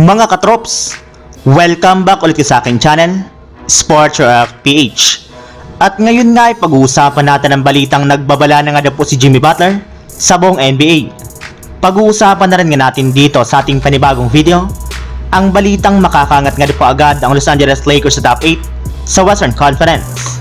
Mga katrops, welcome back ulit sa aking channel, Sports React PH. At ngayon nga ay pag-uusapan natin ang balitang nagbabala na nga daw po si Jimmy Butler sa buong NBA. Pag-uusapan na rin nga natin dito sa ating panibagong video, ang balitang makakangat nga po agad ang Los Angeles Lakers sa top 8 sa Western Conference.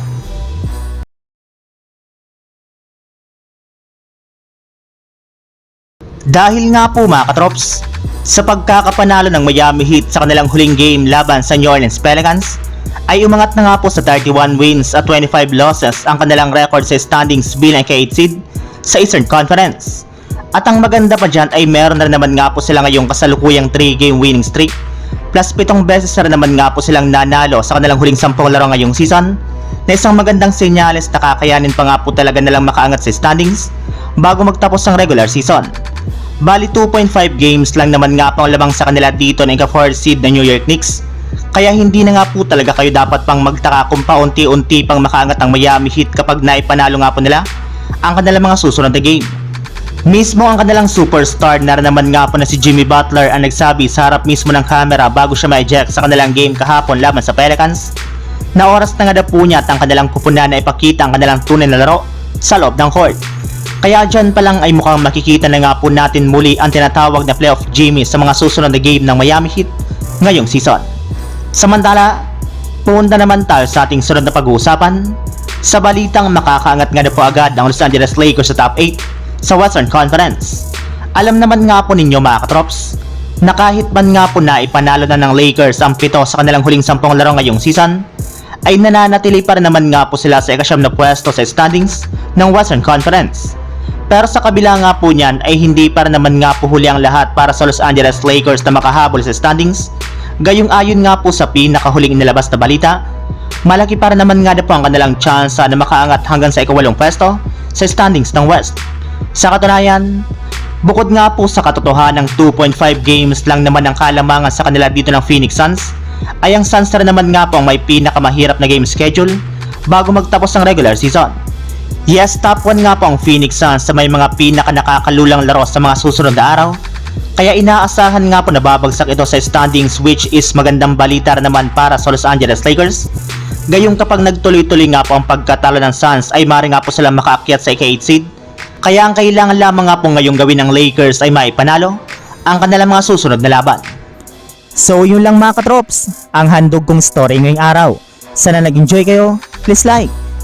Dahil nga po mga katrops, sa pagkakapanalo ng Miami Heat sa kanilang huling game laban sa New Orleans Pelicans, ay umangat na nga po sa 31 wins at 25 losses ang kanilang record sa standings bilang K8 seed sa Eastern Conference. At ang maganda pa dyan ay meron na rin naman nga po sila ngayong kasalukuyang 3 game winning streak plus pitong beses na naman nga po silang nanalo sa kanilang huling 10 laro ngayong season na isang magandang senyales na kakayanin pa nga po talaga nilang makaangat sa standings bago magtapos ang regular season. Bali 2.5 games lang naman nga pang lamang sa kanila dito ng ika-4 seed na New York Knicks. Kaya hindi na nga po talaga kayo dapat pang magtaka kung paunti-unti pang makaangat ang Miami Heat kapag naipanalo nga po nila ang kanilang mga susunod na game. Mismo ang kanilang superstar na naman nga po na si Jimmy Butler ang nagsabi sa harap mismo ng camera bago siya ma-eject sa kanilang game kahapon laban sa Pelicans na oras na nga daw po niya at ang kanilang kupunan na ipakita ang kanilang tunay na laro sa loob ng court. Kaya dyan pa lang ay mukhang makikita na nga po natin muli ang tinatawag na playoff Jimmy sa mga susunod na game ng Miami Heat ngayong season. Samantala, punta naman tayo sa ating sunod na pag-uusapan sa balitang makakaangat nga na po agad ang Los Angeles Lakers sa top 8 sa Western Conference. Alam naman nga po ninyo mga katrops, na kahit man nga po na ipanalo na ng Lakers ang pito sa kanilang huling sampung laro ngayong season, ay nananatili pa rin naman nga po sila sa ikasyam na pwesto sa standings ng Western Conference. Pero sa kabila nga po niyan ay hindi pa rin naman nga po huli ang lahat para sa Los Angeles Lakers na makahabol sa standings. Gayong ayon nga po sa pinakahuling inilabas na balita, malaki para naman nga na po ang kanilang tsansa na makaangat hanggang sa ikawalong pwesto sa standings ng West. Sa katunayan, bukod nga po sa katotohanan ng 2.5 games lang naman ang kalamangan sa kanila dito ng Phoenix Suns, ay ang Suns na naman nga po ang may pinakamahirap na game schedule bago magtapos ang regular season. Yes, top 1 nga po ang Phoenix Suns sa may mga pinaka nakakalulang laro sa mga susunod na araw. Kaya inaasahan nga po na babagsak ito sa standings which is magandang balita naman para sa Los Angeles Lakers. Gayong kapag nagtuloy-tuloy nga po ang pagkatalo ng Suns ay mari nga po silang makaakyat sa ika-8 seed. Kaya ang kailangan lamang nga po ngayong gawin ng Lakers ay maipanalo ang kanilang mga susunod na laban. So yun lang mga katrops, ang handog kong story ngayong araw. Sana nag-enjoy kayo, please like